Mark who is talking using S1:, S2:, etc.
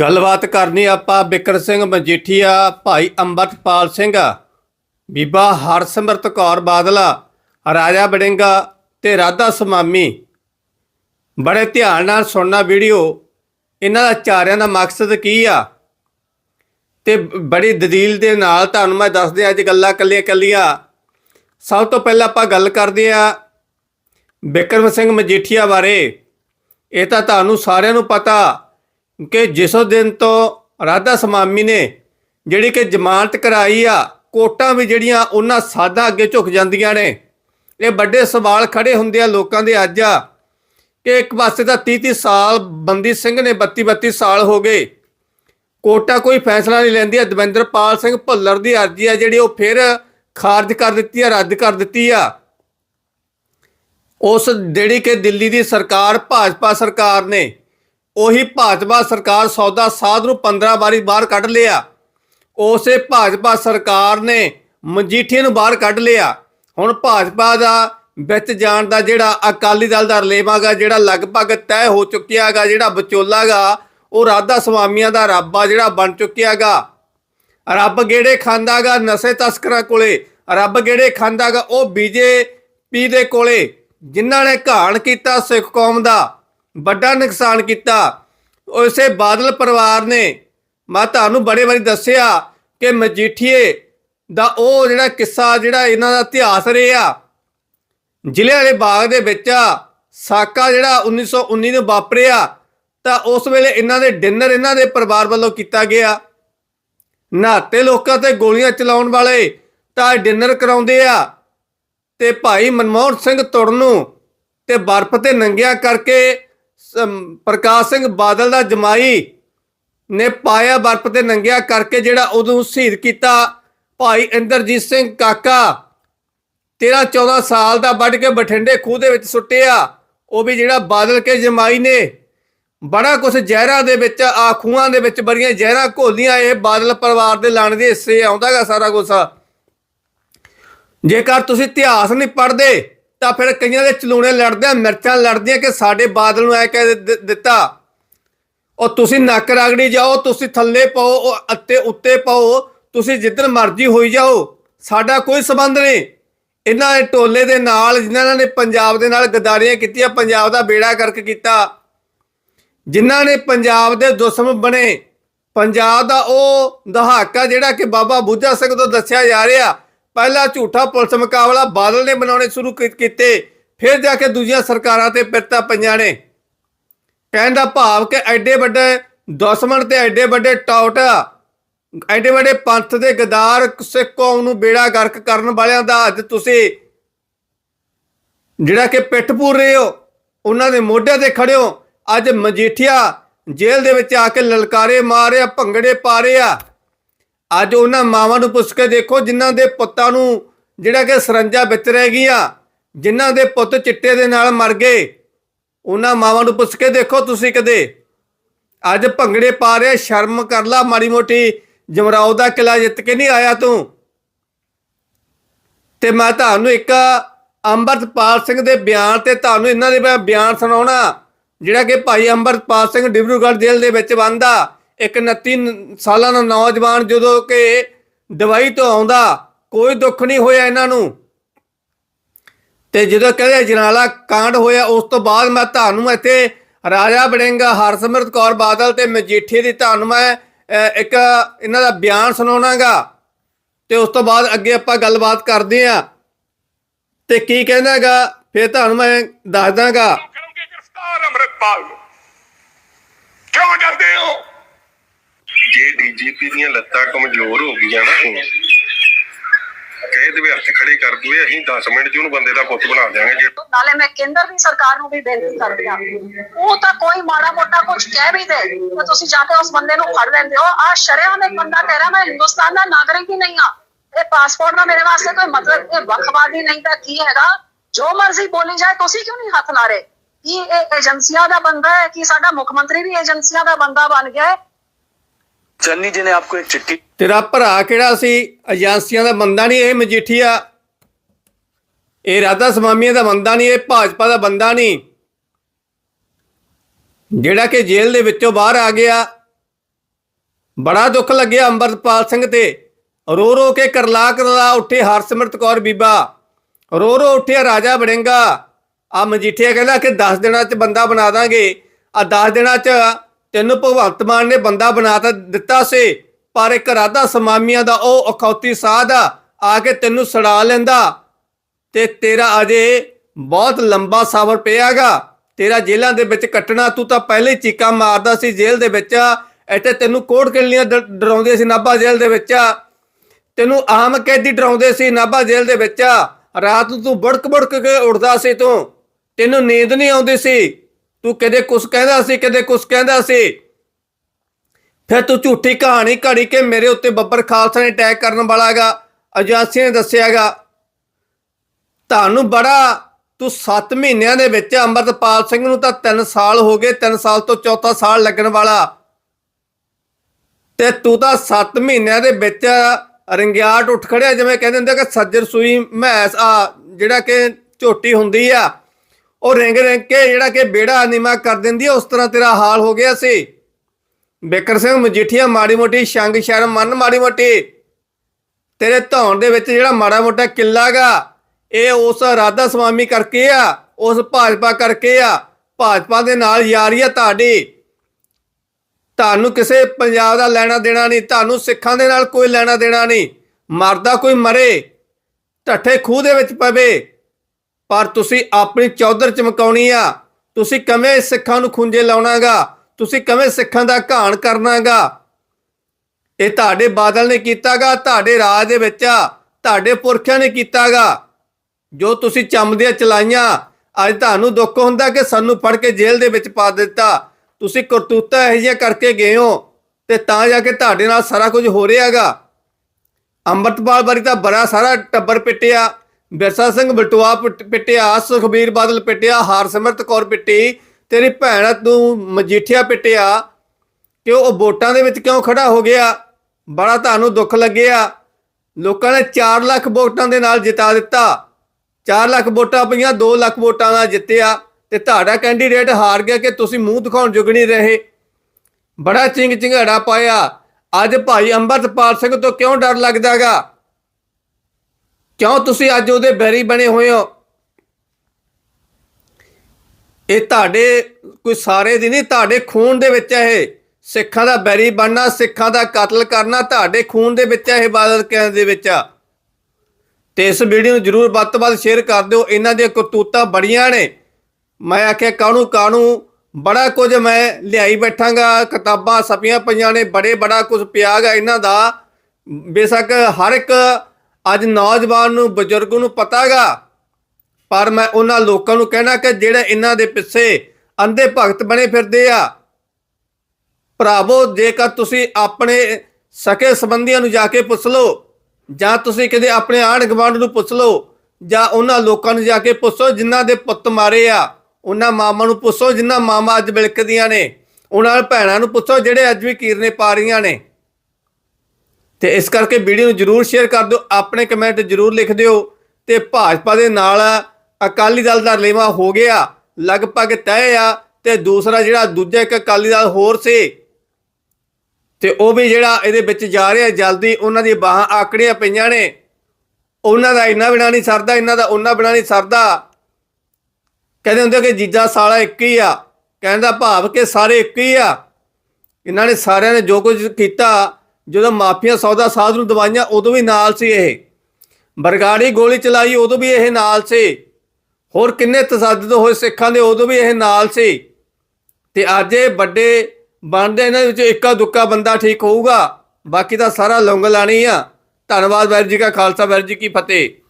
S1: ਗੱਲਬਾਤ ਕਰਨੀ ਆਪਾਂ ਬਿਕਰ ਸਿੰਘ ਮਜੀਠੀਆ, ਭਾਈ ਅੰਮ੍ਰਿਤਪਾਲ ਸਿੰਘ, ਬੀਬਾ ਹਰਸਿਮਰਤ ਕੌਰ ਬਾਦਲਾ, ਰਾਜਾ ਬੜਿੰਗਾ ਤੇ ਰਾਧਾ ਸਮਾਮੀ। ਬੜੇ ਧਿਆਨ ਨਾਲ ਸੁਣਨਾ ਵੀਡੀਓ। ਇਹਨਾਂ ਦਾ ਚਾਰਿਆਂ ਦਾ ਮਕਸਦ ਕੀ ਆ? ਤੇ ਬੜੀ ਦਲੀਲ ਦੇ ਨਾਲ ਤੁਹਾਨੂੰ ਮੈਂ ਦੱਸਦੇ ਅੱਜ ਗੱਲਾਂ ਕੱਲੀਆਂ ਕੱਲੀਆਂ। ਸਭ ਤੋਂ ਪਹਿਲਾਂ ਆਪਾਂ ਗੱਲ ਕਰਦੇ ਆ ਬਿਕਰਮ ਸਿੰਘ ਮਜੀਠੀਆ ਬਾਰੇ। ਇਹ ਤਾਂ ਤੁਹਾਨੂੰ ਸਾਰਿਆਂ ਨੂੰ ਪਤਾ। ਕਿ ਜਿਸ ਦਿਨ ਤੋਂ ਰਾਧਾ ਸਮਾਮੀ ਨੇ ਜਿਹੜੀ ਕਿ ਜ਼ਮਾਨਤ ਕਰਾਈ ਆ, ਕੋਟਾਂ ਵੀ ਜਿਹੜੀਆਂ ਉਹਨਾਂ ਸਾਦਾ ਅੱਗੇ ਝੁਕ ਜਾਂਦੀਆਂ ਨੇ। ਇਹ ਵੱਡੇ ਸਵਾਲ ਖੜੇ ਹੁੰਦੇ ਆ ਲੋਕਾਂ ਦੇ ਅੱਜ ਆ ਕਿ ਇੱਕ ਪਾਸੇ ਤਾਂ 30 30 ਸਾਲ ਬੰਦੀ ਸਿੰਘ ਨੇ 32 32 ਸਾਲ ਹੋ ਗਏ। ਕੋਟਾ ਕੋਈ ਫੈਸਲਾ ਨਹੀਂ ਲੈਂਦੀ ਆ ਦਵਿੰਦਰਪਾਲ ਸਿੰਘ ਭੁੱਲਰ ਦੀ ਅਰਜ਼ੀ ਆ ਜਿਹੜੀ ਉਹ ਫਿਰ ਖਾਰਜ ਕਰ ਦਿੱਤੀ ਆ, ਰੱਦ ਕਰ ਦਿੱਤੀ ਆ। ਉਸ ਜਿਹੜੀ ਕਿ ਦਿੱਲੀ ਦੀ ਸਰਕਾਰ, ਭਾਜਪਾ ਸਰਕਾਰ ਨੇ ਉਹੀ ਭਾਜਪਾ ਸਰਕਾਰ ਸੌਦਾ ਸਾਧ ਨੂੰ 15 ਵਾਰੀ ਬਾਹਰ ਕੱਢ ਲਿਆ। ਉਸੇ ਭਾਜਪਾ ਸਰਕਾਰ ਨੇ ਮਜੀਠੀਏ ਨੂੰ ਬਾਹਰ ਕੱਢ ਲਿਆ। ਹੁਣ ਭਾਜਪਾ ਦਾ ਵਿੱਚ ਜਾਣ ਦਾ ਜਿਹੜਾ ਅਕਾਲੀ ਦਲ ਦਾ ਰਲੇਵਾਗਾ, ਜਿਹੜਾ ਲਗਭਗ ਤੈਅ ਹੋ ਚੁੱਕਿਆਗਾ, ਜਿਹੜਾ ਵਿਚੋਲਾਗਾ, ਉਹ ਰਾਧਾ ਸਵਾਮੀਆਂ ਦਾ ਰੱਬ ਆ ਜਿਹੜਾ ਬਣ ਚੁੱਕਿਆਗਾ। ਰੱਬ ਗੇੜੇ ਖਾਂਦਾਗਾ ਨਸ਼ੇ ਤਸਕਰਾਂ ਕੋਲੇ। ਰੱਬ ਗੇੜੇ ਖਾਂਦਾਗਾ ਉਹ ਬੀਜੇਪੀ ਦੇ ਕੋਲੇ, ਜਿਨ੍ਹਾਂ ਨੇ ਘਾਣ ਕੀਤਾ ਸਿੱਖ ਕੌਮ ਦਾ। ਵੱਡਾ ਨੁਕਸਾਨ ਕੀਤਾ। ਉਸੇ ਬਾਦਲ ਪਰਿਵਾਰ ਨੇ ਮੈਂ ਤੁਹਾਨੂੰ ਬੜੇ ਵਾਰੀ ਦੱਸਿਆ ਕਿ ਮਜੀਠੀਏ ਦਾ ਉਹ ਜਿਹੜਾ ਕਿੱਸਾ, ਜਿਹੜਾ ਇਹਨਾਂ ਦਾ ਇਤਿਹਾਸ ਰਿਹਾ ਜ਼ਿਲ੍ਹੇ ਵਾਲੇ ਬਾਗ ਦੇ ਵਿੱਚ ਸਾਕਾ ਜਿਹੜਾ 1919 ਨੂੰ ਵਾਪਰਿਆ, ਤਾਂ ਉਸ ਵੇਲੇ ਇਹਨਾਂ ਦੇ ਡਿਨਰ ਇਹਨਾਂ ਦੇ ਪਰਿਵਾਰ ਵੱਲੋਂ ਕੀਤਾ ਗਿਆ। ਨਾਤੇ ਲੋਕਾਂ ਤੇ ਗੋਲੀਆਂ ਚਲਾਉਣ ਵਾਲੇ ਤਾਂ ਡਿਨਰ ਕਰਾਉਂਦੇ ਆ ਤੇ ਭਾਈ ਮਨਮੋਹਨ ਸਿੰਘ ਤੁਰਨੂ ਤੇ ਬਰਫ਼ ਤੇ ਨੰਗਿਆ ਕਰਕੇ ਪ੍ਰਕਾਸ਼ ਸਿੰਘ ਬਾਦਲ ਦਾ ਜਮਾਈ ਨੇ ਪਾਇਆ ਬਰਫ਼ ਤੇ ਨੰਗਿਆ ਕਰਕੇ ਜਿਹੜਾ ਉਦੋਂ ਸ਼ਹੀਦ ਕੀਤਾ ਭਾਈ ਇੰਦਰਜੀਤ ਸਿੰਘ ਕਾਕਾ 13 14 ਸਾਲ ਦਾ ਵੱਢ ਕੇ ਬਠਿੰਡੇ ਖੂਹ ਦੇ ਵਿੱਚ ਸੁੱਟਿਆ। ਉਹ ਵੀ ਜਿਹੜਾ ਬਾਦਲ ਕੇ ਜਮਾਈ ਨੇ, ਬੜਾ ਕੁਝ ਜ਼ਹਿਰਾਂ ਦੇ ਵਿੱਚ, ਆ ਖੂਹਾਂ ਦੇ ਵਿੱਚ ਬੜੀਆਂ ਜ਼ਹਿਰਾਂ ਘੋਲੀਆਂ ਇਹ ਬਾਦਲ ਪਰਿਵਾਰ ਦੇ ਲਾਣ ਦੇ ਹਿੱਸੇ ਆਉਂਦਾਗਾ ਸਾਰਾ ਕੁਝ ਜੇਕਰ ਤੁਸੀਂ ਇਤਿਹਾਸ ਨਹੀਂ ਪੜ੍ਹਦੇ ਤਾਂ ਫਿਰ ਕਈਆਂ ਦੇ ਚਲੂਣੇ ਲੜਦੇ ਆ ਮਿਰਚਾਂ ਲੜਦੀਆਂ ਕਿ ਸਾਡੇ ਬਾਦਲ ਨੂੰ ਐ ਕਹਿ ਦਿੱਤਾ, ਉਹ ਤੁਸੀਂ ਨੱਕ ਰਗੜੀ ਜਾਓ, ਤੁਸੀਂ ਥੱਲੇ ਪਾਓ, ਉਹ ਅੱਤੇ ਉੱਤੇ ਪਾਓ, ਤੁਸੀਂ ਜਿੱਧਰ ਮਰਜ਼ੀ ਹੋਈ ਜਾਓ, ਸਾਡਾ ਕੋਈ ਸਬੰਧ ਨਹੀਂ। ਇਹਨਾਂ ਦੇ ਟੋਲੇ ਦੇ ਨਾਲ, ਜਿਨ੍ਹਾਂ ਨੇ ਪੰਜਾਬ ਦੇ ਨਾਲ ਗਦਾਰੀਆਂ ਕੀਤੀਆਂ, ਪੰਜਾਬ ਦਾ ਬੇੜਾ ਕਰਕ ਕੀਤਾ। ਜਿਨ੍ਹਾਂ ਨੇ ਪੰਜਾਬ ਦੇ ਦੁਸ਼ਮਣ ਬਣੇ, ਪੰਜਾਬ ਦਾ ਉਹ ਦਹਾਕਾ ਜਿਹੜਾ ਕਿ ਬਾਬਾ ਬੁੱਝਾ ਸਿੰਘ ਤੋਂ ਦੱਸਿਆ ਜਾ ਰਿਹਾ ਪਹਿਲਾ ਝੂਠਾ ਪੁਲਿਸ ਮੁਕਾਬਲਾ ਬਾਦਲ ਨੇ ਬਣਾਉਣੇ ਸ਼ੁਰੂ ਕੀ- ਕੀਤੇ। ਫਿਰ ਜਾ ਕੇ ਦੂਜੀਆਂ ਸਰਕਾਰਾਂ ਤੇ ਪਿਰਤਾ ਪਈਆਂ ਨੇ। ਕਹਿਣ ਦਾ ਭਾਵ ਕਿ ਐਡੇ ਵੱਡੇ ਦੁਸ਼ਮਣ ਤੇ ਐਡੇ ਵੱਡੇ ਟੌਟ, ਐਡੇ ਵੱਡੇ ਪੰਥ ਦੇ ਗਦਾਰ ਸਿੱਖ ਕੌਮ ਨੂੰ ਬੇੜਾ ਗਰਕ ਕਰਨ ਵਾਲਿਆਂ ਦਾ ਅੱਜ ਤੁਸੀਂ ਜਿਹੜਾ ਕਿ ਪਿੱਠ ਪੂਰ ਰਹੇ ਹੋ, ਉਹਨਾਂ ਦੇ ਮੋਢਿਆਂ ਤੇ ਖੜੇ ਹੋ। ਅੱਜ ਮਜੀਠੀਆ ਜੇਲ੍ਹ ਦੇ ਵਿੱਚ ਆ ਕੇ ਲਲਕਾਰੇ ਮਾਰ ਰਿਹਾ, ਭੰਗੜੇ ਪਾ ਰਿਹਾ। ਅੱਜ ਉਹਨਾਂ ਮਾਵਾਂ ਨੂੰ ਪੁੱਛ ਕੇ ਦੇਖੋ, ਜਿਨ੍ਹਾਂ ਦੇ ਪੁੱਤਾਂ ਨੂੰ ਜਿਹੜਾ ਕਿ ਸਰੰਜਾ ਵਿੱਚ ਰਹਿ ਗਈਆਂ, ਜਿਨ੍ਹਾਂ ਦੇ ਪੁੱਤ ਚਿੱਟੇ ਦੇ ਨਾਲ ਮਰ ਗਏ, ਉਹਨਾਂ ਮਾਵਾਂ ਨੂੰ ਪੁੱਛ ਕੇ ਦੇਖੋ ਤੁਸੀਂ ਕਦੇ। ਅੱਜ ਭੰਗੜੇ ਪਾ ਰਿਹਾ, ਸ਼ਰਮ ਕਰ ਲਾ ਮਾੜੀ ਮੋਟੀ, ਜਮਰਾਓ ਦਾ ਕਿਲਾ ਜਿੱਤ ਕੇ ਨਹੀਂ ਆਇਆ ਤੂੰ। ਤੇ ਮੈਂ ਤੁਹਾਨੂੰ ਇੱਕ ਅੰਮ੍ਰਿਤਪਾਲ ਸਿੰਘ ਦੇ ਬਿਆਨ ਤੇ ਤੁਹਾਨੂੰ ਇਹਨਾਂ ਦੇ ਬਿਆਨ ਸੁਣਾਉਣਾ, ਜਿਹੜਾ ਕਿ ਭਾਈ ਅੰਮ੍ਰਿਤਪਾਲ ਸਿੰਘ ਡਿਬਰੂਗੜ੍ਹ ਜੇਲ੍ਹ ਦੇ ਵਿੱਚ ਬੰਦਾ ਇੱਕ 29 ਸਾਲਾਂ ਦਾ ਨੌਜਵਾਨ ਜਦੋਂ ਕਿ ਦਵਾਈ ਤੋਂ ਆਉਂਦਾ, ਕੋਈ ਦੁੱਖ ਨਹੀਂ ਹੋਇਆ ਇਹਨਾਂ ਨੂੰ। ਤੇ ਜਦੋਂ ਕਹਿੰਦੇ ਜਨਾਲਾ ਕਾਂਡ ਹੋਇਆ, ਉਸ ਤੋਂ ਬਾਅਦ ਮੈਂ ਤੁਹਾਨੂੰ ਇੱਥੇ ਰਾਜਾ ਬੜਿੰਗਾ ਹਰਸਿਮਰਤ ਕੌਰ ਬਾਦਲ ਤੇ ਮਜੀਠੀ ਦੀ ਤੁਹਾਨੂੰ ਮੈਂ ਇੱਕ ਇਹਨਾਂ ਦਾ ਬਿਆਨ ਸੁਣਾਉਣਾਗਾ। ਤੇ ਉਸ ਤੋਂ ਬਾਅਦ ਅੱਗੇ ਆਪਾਂ ਗੱਲਬਾਤ ਕਰਦੇ ਆ ਤੇ ਕੀ ਕਹਿੰਦਾਗਾ, ਫਿਰ ਤੁਹਾਨੂੰ ਮੈਂ ਦੱਸ ਦਾਂਗਾ
S2: ਕਰੋਗੇ ਗ੍ਰਿਫਤਾਰ ਅੰਮ੍ਰਿਤਪਾਲ ਨੂੰ? ਕਿਉਂ ਕਰਦੇ ਹੋ?
S3: ਜੇ ਡੀਜੀਪੀ ਦੀਆਂ ਲੱਤਾਂ ਕਮਜ਼ੋਰ ਹੋ ਗਈਆਂ ਨਾ ਕਹੇ ਤੇ ਵੀ ਹੱਥ ਖੜੇ ਕਰ ਦੂਏ, ਅਸੀਂ 10 ਮਿੰਟ ਚ ਉਹਨੂੰ ਬੰਦੇ ਦਾ ਪੁੱਤ ਬਣਾ ਦਿਆਂਗੇ ਜੇ।
S4: ਨਾਲੇ ਮੈਂ ਕੇਂਦਰ ਦੀ ਸਰਕਾਰ ਨੂੰ ਵੀ ਬੇਨਤੀ ਕਰਦੀ ਹਾਂ। ਉਹ ਤਾਂ ਕੋਈ ਮਾੜਾ ਮੋਟਾ ਕੁਝ ਕਹਿ ਵੀ ਦੇ, ਤੇ ਤੁਸੀਂ ਜਾ ਕੇ ਉਸ ਬੰਦੇ ਨੂੰ ਫੜ ਲੈਂਦੇ ਹੋ। ਆ ਸ਼ਰਿਆਮ ਇੱਕ ਬੰਦਾ ਕਹਿ ਰਿਹਾ, ਮੈਂ ਹਿੰਦੁਸਤਾਨ ਦਾ ਨਾਗਰਿਕ ਹੀ ਨਹੀਂ ਆ ਇਹ ਪਾਸਪੋਰਟ ਦਾ ਮੇਰੇ ਵਾਸਤੇ ਕੋਈ ਮਤਲਬ, ਇਹ ਵੱਖਵਾਦੀ ਨਹੀਂ ਤਾਂ ਕੀ ਹੈਗਾ? ਜੋ ਮਰਜ਼ੀ ਬੋਲੀ ਜਾਏ, ਤੁਸੀਂ ਕਿਉਂ ਨਹੀਂ ਹੱਥ ਲਾ ਰਹੇ ਕੀ ਇਹ ਏਜੰਸੀਆਂ ਦਾ ਬੰਦਾ ਹੈ? ਕਿ ਸਾਡਾ ਮੁੱਖ ਮੰਤਰੀ ਵੀ ਏਜੰਸੀਆਂ ਦਾ ਬੰਦਾ ਬਣ ਗਿਆ ਹੈ?
S5: ਚੰਨੀ ਜੀ ਨੇ ਆਪਕੋ ਇੱਕ ਚਿੱਠੀ
S1: ਤੇਰਾ ਭਰਾ ਕਿਹੜਾ ਸੀ? ਏਜੰਸੀਆਂ ਦਾ ਬੰਦਾ ਨਹੀਂ, ਇਹ ਮਜੀਠੀਆ। ਇਹ ਰਾਧਾ ਸਵਾਮੀਆਂ ਦਾ ਬੰਦਾ ਨਹੀਂ, ਇਹ ਭਾਜਪਾ ਦਾ ਬੰਦਾ ਨਹੀਂ। ਜਿਹੜਾ ਕਿ ਜੇਲ੍ਹ ਦੇ ਵਿੱਚੋਂ ਬਾਹਰ ਆ ਗਿਆ। ਬੜਾ ਦੁੱਖ ਲੱਗਿਆ ਅੰਮ੍ਰਿਤਪਾਲ ਸਿੰਘ ਤੇ। ਰੋ ਰੋ ਕੇ ਕਰਲਾ ਕਰਲਾ ਉੱਠੇ ਹਰਸਿਮਰਤ ਕੌਰ ਬੀਬਾ। ਰੋ ਰੋ ਉੱਠਿਆ ਰਾਜਾ ਬਣੇਗਾ ਆ ਮਜੀਠੀਆ ਕਹਿੰਦਾ ਕਿ 10 ਦਿਨਾਂ 'ਚ ਬੰਦਾ ਬਣਾ ਦਾਂਗੇ। ਆ 10 ਦਿਨਾਂ 'ਚ ਤੈਨੂੰ ਭਗਵੰਤ ਮਾਨ ਨੇ ਬੰਦਾ ਬਣਾ ਤਾਂ ਦਿੱਤਾ ਸੀ, ਪਰ ਇੱਕ ਰਾਧਾ ਸਮਾਮੀਆਂ ਦਾ ਉਹ ਅਖੌਤੀ ਸਾਧ ਆ ਕੇ ਤੈਨੂੰ ਸੜਾ ਲੈਂਦਾ। ਤੇ ਤੇਰਾ ਅਜੇ ਬਹੁਤ ਲੰਬਾ ਸਫ਼ਰ ਪਿਆਗਾ। ਤੇਰਾ ਜੇਲ੍ਹਾਂ ਦੇ ਵਿੱਚ ਕੱਟਣਾ, ਤੂੰ ਤਾਂ ਪਹਿਲੇ ਹੀ ਚੀਕਾਂ ਮਾਰਦਾ ਸੀ ਜੇਲ੍ਹ ਦੇ ਵਿੱਚ ਇੱਥੇ ਤੈਨੂੰ ਕੋਟ ਕਿਲਨੀਆਂ ਡ- ਡਰਾਉਂਦੇ ਸੀ ਨਾਭਾ ਜੇਲ੍ਹ ਦੇ ਵਿੱਚ ਤੈਨੂੰ ਆਮ ਕੈਦੀ ਡਰਾਉਂਦੇ ਸੀ ਨਾਭਾ ਜੇਲ੍ਹ ਦੇ ਵਿੱਚ ਰਾਤ ਨੂੰ ਤੂੰ ਬੜਕ ਬੜਕ ਕੇ ਉੱਠਦਾ ਸੀ ਤੂੰ। ਤੈਨੂੰ ਨੀਂਦ ਨਹੀਂ ਆਉਂਦੀ ਸੀ। ਤੂੰ ਕਦੇ ਕੁਛ ਕਹਿੰਦਾ ਸੀ, ਕਦੇ ਕੁਛ ਕਹਿੰਦਾ ਸੀ? ਫਿਰ ਤੂੰ ਝੂਠੀ ਕਹਾਣੀ ਘੜੀ ਕੇ ਮੇਰੇ ਉੱਤੇ ਬੱਬਰ ਖਾਲਸਾ ਨੇ ਅਟੈਕ ਕਰਨ ਵਾਲਾਗਾ ਏਜੰਸੀ ਨੇ ਦੱਸਿਆਗਾ ਤੁਹਾਨੂੰ ਬੜਾ, ਤੂੰ 7 ਮਹੀਨਿਆਂ ਦੇ ਵਿੱਚ ਅੰਮ੍ਰਿਤਪਾਲ ਸਿੰਘ ਨੂੰ ਤਾਂ 3 ਸਾਲ ਹੋ ਗਏ 3 ਸਾਲ ਤੋਂ ਚੌਥਾ ਸਾਲ ਲੱਗਣ ਵਾਲਾ। ਤੇ ਤੂੰ ਤਾਂ 7 ਮਹੀਨਿਆਂ ਦੇ ਵਿੱਚ ਰੰਗਿਆਟ ਉੱਠ ਖੜਿਆ, ਜਿਵੇਂ ਕਹਿੰਦੇ ਹੁੰਦੇ ਕਿ ਸੱਜਰ ਸੂਈ ਮੈਸ, ਆ ਜਿਹੜਾ ਕਿ ਝੋਟੀ ਹੁੰਦੀ ਆ। ਉਹ ਰਿੰਗ ਰਿੰਗ ਕੇ ਜਿਹੜਾ ਕਿ ਬੇੜਾ ਨੀਮਾ ਕਰ ਦਿੰਦੀ ਆ, ਉਸ ਤਰ੍ਹਾਂ ਤੇਰਾ ਹਾਲ ਹੋ ਗਿਆ ਸੀ। ਬਿਕਰ ਸਿੰਘ ਮਜੀਠੀਆ ਮਾੜੀ ਮੋਟੀ ਸ਼ੰਗ ਸ਼ਰਮ ਮੰਨ ਮਾੜੀ ਮੋਟੀ। ਤੇਰੇ ਧੌਣ ਦੇ ਵਿੱਚ ਜਿਹੜਾ ਮਾੜਾ ਮੋਟਾ ਕਿੱਲਾਗਾ ਇਹ ਉਸ ਰਾਧਾ ਸੁਆਮੀ ਕਰਕੇ ਆ, ਉਸ ਭਾਜਪਾ ਕਰਕੇ ਆ। ਭਾਜਪਾ ਦੇ ਨਾਲ ਯਾਰੀ ਆ ਤੁਹਾਡੀ। ਤੁਹਾਨੂੰ ਕਿਸੇ ਪੰਜਾਬ ਦਾ ਲੈਣਾ ਦੇਣਾ ਨਹੀਂ, ਤੁਹਾਨੂੰ ਸਿੱਖਾਂ ਦੇ ਨਾਲ ਕੋਈ ਲੈਣਾ ਦੇਣਾ ਨਹੀਂ। ਮਰਦਾ ਕੋਈ ਮਰੇ, ਢੱਠੇ ਖੂਹ ਦੇ ਵਿੱਚ ਪਵੇ। ਪਰ ਤੁਸੀਂ ਆਪਣੀ ਚੌਧਰ ਚਮਕਾਉਣੀ ਆ। ਤੁਸੀਂ ਕਿਵੇਂ ਸਿੱਖਾਂ ਨੂੰ ਖੁੰਝੇ ਲਾਉਣਾਗਾ? ਤੁਸੀਂ ਕਿਵੇਂ ਸਿੱਖਾਂ ਦਾ ਘਾਣ ਕਰਨਾਗਾ? ਇਹ ਤੁਹਾਡੇ ਬਾਦਲ ਨੇ ਕੀਤਾਗਾ, ਤੁਹਾਡੇ ਰਾਜ ਦੇ ਵਿੱਚ ਆ, ਤੁਹਾਡੇ ਪੁਰਖਿਆਂ ਨੇ ਕੀਤਾਗਾ। ਜੋ ਤੁਸੀਂ ਚੰਮਦੀਆਂ ਚਲਾਈਆਂ, ਅੱਜ ਤੁਹਾਨੂੰ ਦੁੱਖ ਹੁੰਦਾ ਕਿ ਸਾਨੂੰ ਫੜ ਕੇ ਜੇਲ੍ਹ ਦੇ ਵਿੱਚ ਪਾ ਦਿੱਤਾ। ਤੁਸੀਂ ਕਰਤੂਤਾਂ ਇਹੋ ਜਿਹੀਆਂ ਕਰਕੇ ਗਏ ਹੋ ਤੇ ਤਾਂ ਜਾ ਕੇ ਤੁਹਾਡੇ ਨਾਲ ਸਾਰਾ ਕੁਝ ਹੋ ਰਿਹਾਗਾ। ਅੰਮ੍ਰਿਤਪਾਲ ਬਾਰੀ ਤਾਂ ਬੜਾ ਸਾਰਾ ਟੱਬਰ ਪਿੱਟਿਆ। ਬਿਰਸਾ ਸਿੰਘ ਬਲਟੋਆ ਪਿੱਟ- ਪਿੱਟਿਆ, ਸੁਖਬੀਰ ਬਾਦਲ ਪਿੱਟਿਆ, ਹਰਸਿਮਰਤ ਕੌਰ ਪਿੱਟੀ, ਤੇਰੀ ਭੈਣ ਤੂੰ ਮਜੀਠੀਆ ਪਿੱਟਿਆ। ਕਿ ਉਹ ਵੋਟਾਂ ਦੇ ਵਿੱਚ ਕਿਉਂ ਖੜਾ ਹੋ ਗਿਆ? ਬੜਾ ਤੁਹਾਨੂੰ ਦੁੱਖ ਲੱਗਿਆ। ਲੋਕਾਂ ਨੇ 4 ਲੱਖ ਵੋਟਾਂ ਦੇ ਨਾਲ ਜਿਤਾ ਦਿੱਤਾ। 4 ਲੱਖ ਵੋਟਾਂ ਪਈਆਂ 2 ਲੱਖ ਵੋਟਾਂ ਨਾਲ ਜਿੱਤਿਆ। ਤੇ ਤੁਹਾਡਾ ਕੈਂਡੀਡੇਟ ਹਾਰ ਗਿਆ ਕਿ ਤੁਸੀਂ ਮੂੰਹ ਦਿਖਾਉਣ ਜੁਗ ਨਹੀਂ ਰਹੇ? ਬੜਾ ਚਿੰਗ ਚਿੰਗੜਾ ਪਾਇਆ। ਅੱਜ ਭਾਈ ਅੰਮ੍ਰਿਤਪਾਲ ਸਿੰਘ ਤੋਂ ਕਿਉਂ ਡਰ ਲੱਗਦਾਗਾ? ਕਿਉਂ ਤੁਸੀਂ ਅੱਜ ਉਹਦੇ ਬੈਰੀ ਬਣੇ ਹੋਏ ਹੋ? ਇਹ ਤੁਹਾਡੇ ਕੋਈ ਸਾਰੇ ਦੀ ਨਹੀਂ, ਤੁਹਾਡੇ ਖੂਨ ਦੇ ਵਿੱਚ ਹੈ ਇਹ। ਸਿੱਖਾਂ ਦਾ ਬੈਰੀ ਬਣਨਾ, ਸਿੱਖਾਂ ਦਾ ਕਤਲ ਕਰਨਾ ਤੁਹਾਡੇ ਖੂਨ ਦੇ ਵਿੱਚ ਹੈ ਇਹ ਬਾਦਲ ਕਹਿਣ ਦੇ ਵਿੱਚ ਆ। ਤੇ ਇਸ ਵੀਡੀਓ ਨੂੰ ਜਰੂਰ ਵੱਧ ਤੋਂ ਵੱਧ ਸ਼ੇਅਰ ਕਰ ਦਿਓ। ਇਹਨਾਂ ਦੀਆਂ ਕਰਤੂਤਾਂ ਬੜੀਆਂ ਨੇ। ਮੈਂ ਆਖਿਆ, ਕਾਹਨੂੰ ਕਾਹਨੂੰ? ਬੜਾ ਕੁਝ ਮੈਂ ਲਿਆਈ ਬੈਠਾਂਗਾ, ਕਿਤਾਬਾਂ ਛਪੀਆਂ ਪਈਆਂ ਨੇ, ਬੜੇ ਬੜਾ ਕੁਝ ਪਿਆਗਾ ਇਹਨਾਂ ਦਾ। ਬੇਸ਼ੱਕ ਹਰ ਇੱਕ ਅੱਜ ਨੌਜਵਾਨ ਨੂੰ, ਬਜ਼ੁਰਗ ਨੂੰ ਪਤਾਗਾ ਪਰ ਮੈਂ ਉਹਨਾਂ ਲੋਕਾਂ ਨੂੰ ਕਹਿਣਾ ਕਿ ਜਿਹੜੇ ਇਹਨਾਂ ਦੇ ਪਿੱਛੇ ਅੰਧੇ ਭਗਤ ਬਣੇ ਫਿਰਦੇ ਆ, ਭਰਾਵੋ, ਜੇਕਰ ਤੁਸੀਂ ਆਪਣੇ ਸਕੇ ਸੰਬੰਧੀਆਂ ਨੂੰ ਜਾ ਕੇ ਪੁੱਛ ਲਓ, ਜਾਂ ਤੁਸੀਂ ਕਿਤੇ ਆਪਣੇ ਆਂਢ ਗੁਆਂਢ ਨੂੰ ਪੁੱਛ ਲਓ, ਜਾਂ ਉਹਨਾਂ ਲੋਕਾਂ ਨੂੰ ਜਾ ਕੇ ਪੁੱਛੋ ਜਿਨ੍ਹਾਂ ਦੇ ਪੁੱਤ ਮਾਰੇ ਆ, ਉਹਨਾਂ ਮਾਮਾ ਨੂੰ ਪੁੱਛੋ ਜਿਨ੍ਹਾਂ ਮਾਮਾ ਅੱਜ ਬਿਲਕਦੀਆਂ ਨੇ, ਉਹਨਾਂ ਭੈਣਾਂ ਨੂੰ ਪੁੱਛੋ ਜਿਹੜੇ ਅੱਜ ਵੀ ਕੀਰਨੇ ਪਾ ਰਹੀਆਂ ਨੇ। ਤੇ ਇਸ ਕਰਕੇ ਵੀਡੀਓ ਨੂੰ ਜਰੂਰ ਸ਼ੇਅਰ ਕਰ ਦਿਓ, ਆਪਣੇ ਕਮੈਂਟ ਜਰੂਰ ਲਿਖ ਦਿਓ ਤੇ ਭਾਜਪਾ ਦੇ ਨਾਲ ਅਕਾਲੀ ਦਲ ਦਾ ਲੇਵਾ ਹੋ ਗਿਆ, ਲਗਭਗ ਤੈਅ ਆ ਤੇ ਦੂਸਰਾ ਜਿਹੜਾ ਦੂਜਾ ਇੱਕ ਅਕਾਲੀ ਦਲ ਹੋਰ ਸੀ ਤੇ ਉਹ ਵੀ ਜਿਹੜਾ ਇਹਦੇ ਵਿੱਚ ਜਾ ਰਿਹਾ, ਜਲਦੀ ਉਹਨਾਂ ਦੀ ਬਾਹਾਂ ਆਕੜੀਆਂ ਪਈਆਂ ਨੇ। ਉਹਨਾਂ ਦਾ ਇੰਨਾ ਬਿਨਾ ਨਹੀਂ ਸਰਦਾ, ਇਹਨਾਂ ਦਾ ਉਹਨਾਂ ਬਿਨਾ ਨਹੀਂ ਸਰਦਾ। ਕਹਿੰਦੇ ਹੁੰਦੇ ਕਿ ਜੀਜਾ ਸਾਲਾ ਇੱਕ ਹੀ ਆ, ਕਹਿੰਦਾ ਭਾਵ ਕਿ ਸਾਰੇ ਇੱਕ ਹੀ ਆ। ਇਹਨਾਂ ਨੇ ਸਾਰਿਆਂ ਨੇ ਜੋ ਕੁਝ ਕੀਤਾ ਜਦੋਂ ਮਾਫੀਆ ਸੌਦਾ ਸਾਧ ਨੂੰ ਦਵਾਈਆਂ ਉਦੋਂ ਵੀ ਨਾਲ ਸੀ ਇਹ। ਬਰਗਾੜੀ ਗੋਲੀ ਚਲਾਈ ਉਦੋਂ ਵੀ ਇਹ ਨਾਲ ਸੀ। ਹੋਰ ਕਿੰਨੇ ਤਸੱਦਦ ਹੋਏ ਸਿੱਖਾਂ ਦੇ ਉਦੋਂ ਵੀ ਇਹ ਨਾਲ ਸੀ। ਤੇ ਅੱਜ ਇਹ ਵੱਡੇ ਬਣਦੇ ਇਹਨਾਂ ਵਿੱਚ ਇੱਕਾ ਦੁੱਕਾ ਬੰਦਾ ਠੀਕ ਹੋਊਗਾ। ਬਾਕੀ ਤਾਂ ਸਾਰਾ ਲੌਂਗ ਲਾਣੀ ਆ। ਧੰਨਵਾਦ ਵੈਰ ਜੀ ਕਾ ਖਾਲਸਾ ਵੈਰ ਜੀ ਕੀ ਫਤਿਹ।